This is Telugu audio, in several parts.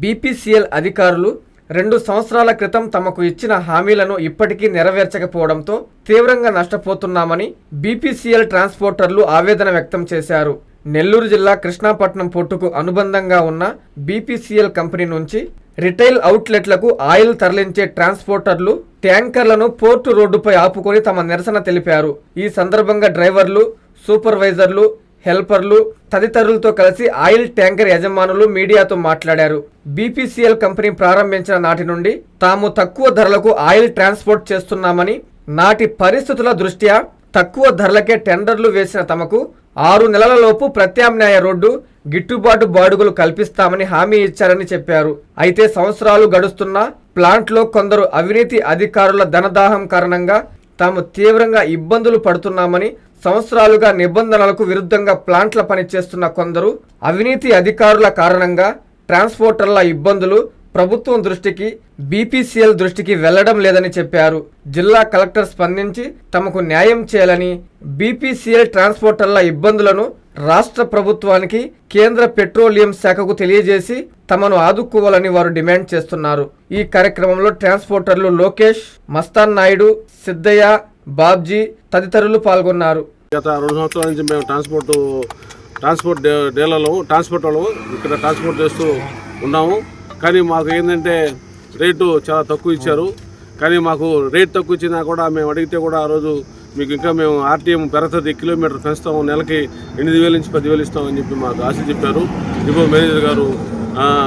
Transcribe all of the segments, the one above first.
బీపీసీఎల్ అధికారులు రెండు సంవత్సరాల క్రితం తమకు ఇచ్చిన హామీలను ఇప్పటికీ నెరవేర్చకపోవడంతో తీవ్రంగా నష్టపోతున్నామని బీపీసీఎల్ ట్రాన్స్పోర్టర్లు ఆవేదన వ్యక్తం చేశారు. నెల్లూరు జిల్లా కృష్ణాపట్నం పోర్టుకు అనుబంధంగా ఉన్న బీపీసీఎల్ కంపెనీ నుంచి రిటైల్ అవుట్లెట్లకు ఆయిల్ తరలించే ట్రాన్స్పోర్టర్లు ట్యాంకర్లను పోర్టు రోడ్డుపై ఆపుకొని తమ నిరసన తెలిపారు. ఈ సందర్భంగా డ్రైవర్లు సూపర్వైజర్లు హెల్పర్లు తదితరులతో కలిసి ఆయిల్ ట్యాంకర్ యజమానులు మీడియాతో మాట్లాడారు. బీపీసీఎల్ కంపెనీ ప్రారంభించిన నాటి నుండి తాము తక్కువ ధరలకు ఆయిల్ ట్రాన్స్పోర్ట్ చేస్తున్నామని నాటి పరిస్థితుల దృష్ట్యా తక్కువ ధరలకే టెండర్లు వేసిన తమకు ఆరు నెలలలోపు ప్రత్యామ్నాయ రోడ్డు గిట్టుబాటు బాడుగులు కల్పిస్తామని హామీ ఇచ్చారని చెప్పారు. అయితే సంవత్సరాలు గడుస్తున్నా ప్లాంట్లో కొందరు అవినీతి అధికారుల ధనదాహం కారణంగా తాము తీవ్రంగా ఇబ్బందులు పడుతున్నామని సంవత్సరాలుగా నిబంధనలకు విరుద్ధంగా ప్లాంట్ల పనిచేస్తున్న కొందరు అవినీతి అధికారుల కారణంగా ట్రాన్స్పోర్టర్ల ఇబ్బందులు ప్రభుత్వం దృష్టికి బీపీసీఎల్ దృష్టికి వెళ్ళడం లేదని చెప్పారు. జిల్లా కలెక్టర్ స్పందించి తమకు న్యాయం చేయాలని బీపీసీఎల్ ట్రాన్స్పోర్టర్ల ఇబ్బందులను రాష్ట్ర ప్రభుత్వానికి కేంద్ర పెట్రోలియం శాఖకు తెలియజేసి తమను ఆదుకోవాలని వారు డిమాండ్ చేస్తున్నారు. ఈ కార్యక్రమంలో ట్రాన్స్పోర్టర్లు లోకేష్ మస్తాన్ నాయుడు సిద్ధయ్య బాబ్జీ తదితరులు పాల్గొన్నారు. గత రెండు సంవత్సరాల నుంచి మేము ట్రాన్స్పోర్ట్ ట్రాన్స్పోర్ట్ డే- డీలర్లు ట్రాన్స్పోర్ట్ వాళ్ళు ఇక్కడ ట్రాన్స్పోర్ట్ చేస్తూ ఉన్నాము. కానీ మాకు ఏంటంటే రేటు చాలా తక్కువ ఇచ్చారు. కానీ మాకు రేట్ తక్కువ ఇచ్చినా కూడా మేము అడిగితే కూడా ఆ రోజు మీకు ఇంకా మేము ఆర్టీఎం పెరుగుతుంది కిలోమీటర్ పెంచుతాము నెలకి ఎనిమిది వేల నుంచి పదివేలు ఇస్తామని చెప్పి మాకు ఆశ చెప్పారు. డిపో మేనేజర్ గారు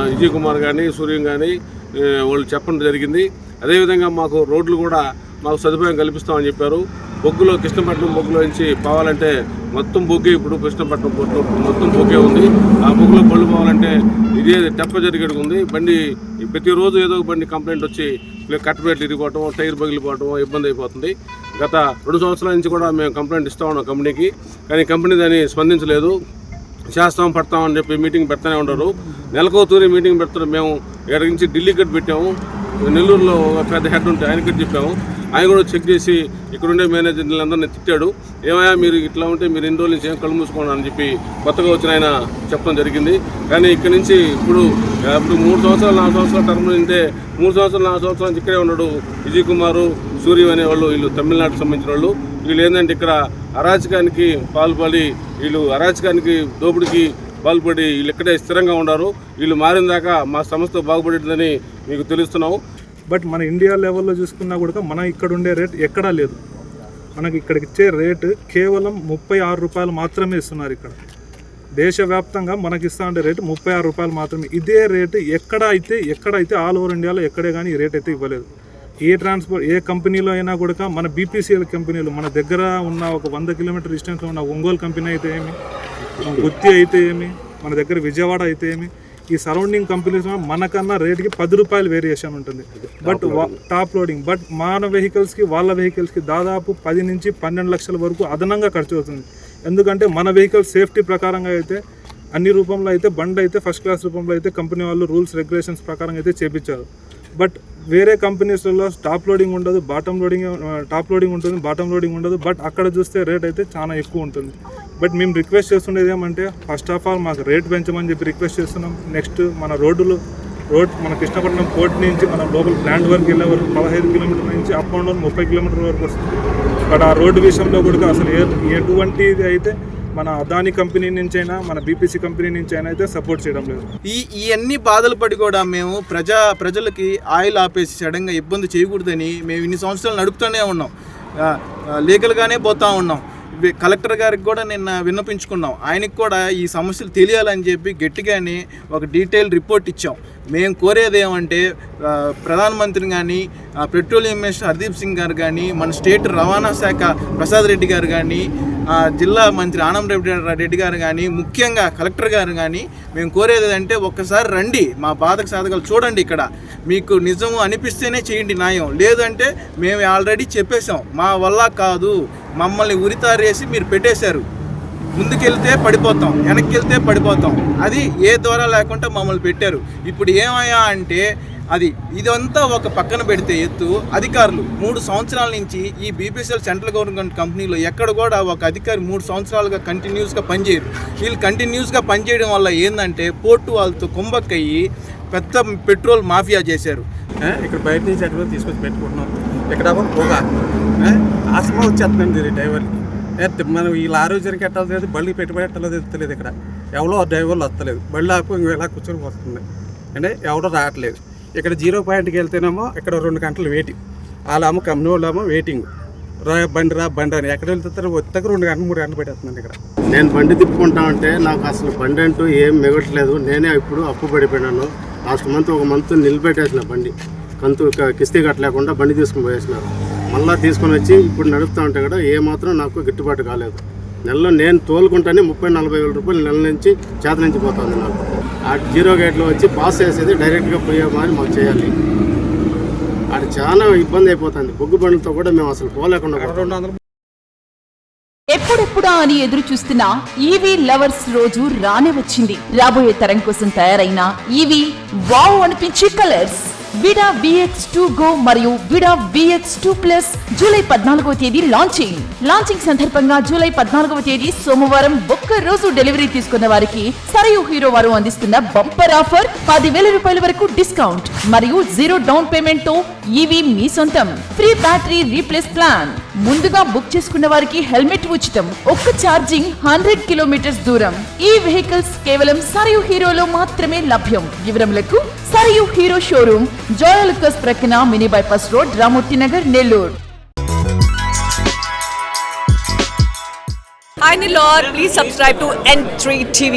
విజయ్ కుమార్ కానీ సూర్యం కానీ వాళ్ళు చెప్పడం జరిగింది. అదేవిధంగా మాకు రోడ్లు కూడా మాకు సదుపాయం కల్పిస్తామని చెప్పారు. బొగ్గులో కృష్ణపట్నం బొగ్గులో నుంచి పోవాలంటే మొత్తం బొగ్గే ఇప్పుడు కృష్ణపట్నం పోర్టులో మొత్తం బొగ్గే ఉంది. ఆ బొగ్గులో పళ్ళు పోవాలంటే ఇదే తెప్ప జరిగేది ఉంది. బండి ప్రతిరోజు ఏదో ఒక బండి కంప్లైంట్ వచ్చి కట్టబెట్లు ఇరిగిపోవటం టైర్ పగిలిపోవటం ఇబ్బంది అయిపోతుంది. గత రెండు సంవత్సరాల నుంచి కూడా మేము కంప్లైంట్ ఇస్తా ఉన్నాం కంపెనీకి. కానీ కంపెనీ దాన్ని స్పందించలేదు. చేస్తాం పడతాం అని చెప్పి మీటింగ్ పెడతానే ఉండరు నెలకో తూరి మీటింగ్ పెడతారు మేము ఎక్కడి నుంచి ఢిల్లీ కట్ పెట్టాము. నెల్లూరులో ఒక పెద్ద హెడ్ ఉంటే ఆయన కట్ చెప్పాము. ఆయన కూడా చెక్ చేసి ఇక్కడుండే మేనేజర్లందరినీ తిట్టాడు. ఏమయ్యా మీరు ఇట్లా ఉంటే మీరు ఎన్ని రోజుల నుంచి ఏం కళ్ళు మూసుకోండి అని చెప్పి కొత్తగా వచ్చిన ఆయన చెప్పడం జరిగింది. కానీ ఇక్కడ నుంచి ఇప్పుడు ఇప్పుడు మూడు సంవత్సరాలు నాలుగు సంవత్సరాల టర్మ్ ఉంటే మూడు సంవత్సరాలు నాలుగు సంవత్సరాల నుంచి ఇక్కడే ఉన్నాడు. విజయ్ కుమారు సూర్యం అనే వాళ్ళు వీళ్ళు తమిళనాడుకు సంబంధించిన వాళ్ళు. వీళ్ళు ఏంటంటే ఇక్కడ అరాచకానికి పాల్పడి వీళ్ళు అరాచకానికి దోపిడికి పాల్పడి వీళ్ళు ఇక్కడే స్థిరంగా ఉన్నారు. వీళ్ళు మారిన దాకా మా సంస్థ బాగుపడేదని మీకు తెలుస్తున్నాము బట్ మన ఇండియా లెవెల్లో చూసుకున్నా కూడా మనం ఇక్కడ ఉండే రేట్ ఎక్కడా లేదు. మనకి ఇక్కడికి ఇచ్చే రేటు కేవలం ముప్పై ఆరు రూపాయలు మాత్రమే ఇస్తున్నారు ఇక్కడ. దేశవ్యాప్తంగా మనకి ఇస్తా ఉండే రేటు ముప్పై ఆరు రూపాయలు మాత్రమే. ఇదే రేటు ఎక్కడ అయితే ఎక్కడైతే ఆల్ ఓవర్ ఇండియాలో ఎక్కడే కానీ ఈ రేట్ అయితే ఇవ్వలేదు. ఏ ట్రాన్స్పోర్ట్ ఏ కంపెనీలో అయినా కూడా మన బీపీసీఎల్ కంపెనీలు మన దగ్గర ఉన్న ఒక వంద కిలోమీటర్ డిస్టెన్స్లో ఉన్న ఒంగోలు కంపెనీ అయితే ఏమి గుత్తి అయితే ఏమి మన దగ్గర విజయవాడ అయితే ఏమి ఈ సరౌండింగ్ కంపెనీస్ మనకన్నా రేట్కి పది రూపాయలు వేరియేషన్ ఉంటుంది. బట్ టాప్ లోడింగ్ బట్ మన వెహికల్స్కి వాళ్ళ వెహికల్స్కి దాదాపు పది నుంచి పన్నెండు లక్షల వరకు అదనంగా ఖర్చు అవుతుంది. ఎందుకంటే మన వెహికల్ సేఫ్టీ ప్రకారంగా అయితే అన్ని రూపంలో అయితే బండ్ అయితే ఫస్ట్ క్లాస్ రూపంలో అయితే కంపెనీ వాళ్ళు రూల్స్ రెగ్యులేషన్స్ ప్రకారం అయితే చేపించారు. బట్ వేరే కంపెనీస్లలో టాప్ లోడింగ్ ఉండదు బాటమ్ లోడింగ్ టాప్ లోడింగ్ ఉంటుంది బాటమ్ లోడింగ్ ఉండదు బట్ అక్కడ చూస్తే రేట్ అయితే చాలా ఎక్కువ ఉంటుంది. బట్ మేము రిక్వెస్ట్ చేస్తుండేది ఏమంటే ఫస్ట్ ఆఫ్ ఆల్ మాకు రేట్ పెంచమని చెప్పి రిక్వెస్ట్ చేస్తున్నాం. నెక్స్ట్ మన రోడ్లు రోడ్ మన కృష్ణపట్నం పోర్ట్ నుంచి మన లోపల ప్లాంట్ వరకు వెళ్ళే వరకు పదహైదు కిలోమీటర్ల నుంచి అప్ అండ్ డౌన్ ముప్పై కిలోమీటర్ల వరకు వస్తుంది. బట్ ఆ రోడ్డు విషయంలో కూడా అసలు ఏ ఎటువంటిది అయితే మన అదాని కంపెనీ నుంచైనా మన బీపీసీ కంపెనీ నుంచి అయితే సపోర్ట్ చేయడం లేదు. ఈ ఇవన్నీ బాధలు పడి కూడా మేము ప్రజా ప్రజలకి ఆయిల్ ఆపేసి సడన్గా ఇబ్బంది చేయకూడదని మేము ఇన్ని సంవత్సరాలు నడుపుతూనే ఉన్నాం. లీగల్గానే పోతా ఉన్నాం. కలెక్టర్ గారికి కూడా నిన్న విన్నపించుకున్నాం. ఆయనకి కూడా ఈ సమస్యలు తెలియాలని చెప్పి గట్టిగానే ఒక డీటెయిల్ రిపోర్ట్ ఇచ్చాం. మేము కోరేది ఏమంటే ప్రధానమంత్రి కానీ పెట్రోలియం మినిస్టర్ హర్దీప్ సింగ్ గారు కానీ మన స్టేట్ రవాణా శాఖ ప్రసాద్ రెడ్డి గారు కానీ జిల్లా మంత్రి ఆనం రెడ్డి రెడ్డి గారు కానీ ముఖ్యంగా కలెక్టర్ గారు కానీ మేము కోరేది అంటే ఒక్కసారి రండి. మా బాధక సాధకాలు చూడండి ఇక్కడ. మీకు నిజం అనిపిస్తేనే చేయండి న్యాయం. లేదంటే మేము ఆల్రెడీ చెప్పేశాం. మా వల్ల కాదు. మమ్మల్ని ఉరితారేసి మీరు పెట్టేశారు. ముందుకెళ్తే పడిపోతాం వెనక్కి వెళ్తే పడిపోతాం. అది ఏ ద్వారా లేకుండా మమ్మల్ని పెట్టారు. ఇప్పుడు ఏమయ్యా అంటే అది ఇదంతా ఒక పక్కన పెడితే ఎత్తు అధికారులు మూడు సంవత్సరాల నుంచి ఈ బీపీసీఎల్ సెంట్రల్ గవర్నమెంట్ కంపెనీలో ఎక్కడ కూడా ఒక అధికారి మూడు సంవత్సరాలుగా కంటిన్యూస్గా పనిచేయరు. వీళ్ళు కంటిన్యూస్గా పనిచేయడం వల్ల ఏంటంటే పోర్టు వాళ్ళతో కుంభక్కయ్యి పెద్ద పెట్రోల్ మాఫియా చేశారు. ఇక్కడ బయట నుంచి తీసుకొచ్చి పెట్టుకుంటున్నారు ఇక్కడ ఏమో ఆస్మా వచ్చేస్తుందండి ఇది డ్రైవర్కి మనం ఈ ఆరోగ్యానికి ఎట్టలేదు బళ్ళకి పెట్టుబడి ఎట్టలేదు తెలుస్తలేదు ఇక్కడ. ఎవరో డ్రైవర్లు వస్తలేదు. బళ్ళు ఆపు ఇంకో ఇలా కూర్చొని వస్తుంది అంటే ఎవరో రావట్లేదు. ఇక్కడ జీరో పాయింట్కి వెళ్తేనేమో ఇక్కడ రెండు గంటలు వెయిటింగ్ వాళ్ళేమో కంపెనీ వాళ్ళేమో వెయిటింగ్ రా బండి రా బండి అని. ఎక్కడ వెళ్తారో వచ్చాక రెండు గంటలు మూడు గంటలు పెట్టేస్తున్నాను ఇక్కడ. నేను బండి తిప్పుకుంటా ఉంటే నాకు అసలు బండి అంటూ ఏం మిగట్లేదు. నేనే ఇప్పుడు అప్పు పడిపోయినాను. లాస్ట్ మంత్ ఒక మంత్ నిలబెట్టేసిన బండి. కంతు కిస్తీ కట్టలేకుండా బండి తీసుకుని పోయేసినారు. మళ్ళీ తీసుకొని వచ్చి ఇప్పుడు నడుపుతా ఉంటే కూడా ఏ మాత్రం నాకు గిట్టుబాటు కాలేదు. నెలలో నేను తోలుకుంటానే ముప్పై నలభై వేల రూపాయలు నెల నుంచి చేత నుంచి పోతుంది నాకు. ఆ జీరో గేట్లో వచ్చి పాస్ చేసేది డైరెక్ట్గా పోయే మారి మాకు చేయాలి. అది చాలా ఇబ్బంది అయిపోతుంది. బొగ్గు బండ్లతో కూడా మేము అసలు పోలేకుండా ఎప్పుడెప్పుడా అని ఎదురు చూస్తున్న ఈవీ లవర్స్ రోజు రానే వచ్చింది. రాబోయే తరం కోసం తయారైన ఈవీ వావ్ అనిపించే colours. Vida VX two go మరియు Vida VX two plus July పద్నాలుగవ తేదీ లాంచింగ్ లాంచింగ్ సందర్భంగా జూలై పద్నాలుగవ తేదీ సోమవారం ఒక్క రోజు డెలివరీ తీసుకున్న వారికి సరయు హీరో వారు అందిస్తున్న బంపర్ ఆఫర్ పదివేల రూపాయల వరకు డిస్కౌంట్ మరియు జీరో డౌన్ పేమెంట్తో ఈవీ మీ సొంతం. Free battery replace plan. ముందుగా బుక్ చేసుకున్న వారికి హెల్మెట్ ఉచితం. ఒక్క ఛార్జింగ్ హండ్రెడ్ కిలోమీటర్స్ దూరం. ఈ వెహికల్స్ కేవలం సరయు హీరోలో మాత్రమే లభ్యం. వివరములకు సరయు హీరో షోరూమ్ జోయల్కస్ ప్రక్కన mini bypass road Ramurthy Nagar Nellore. Hi Nilor, please subscribe to N3 TV.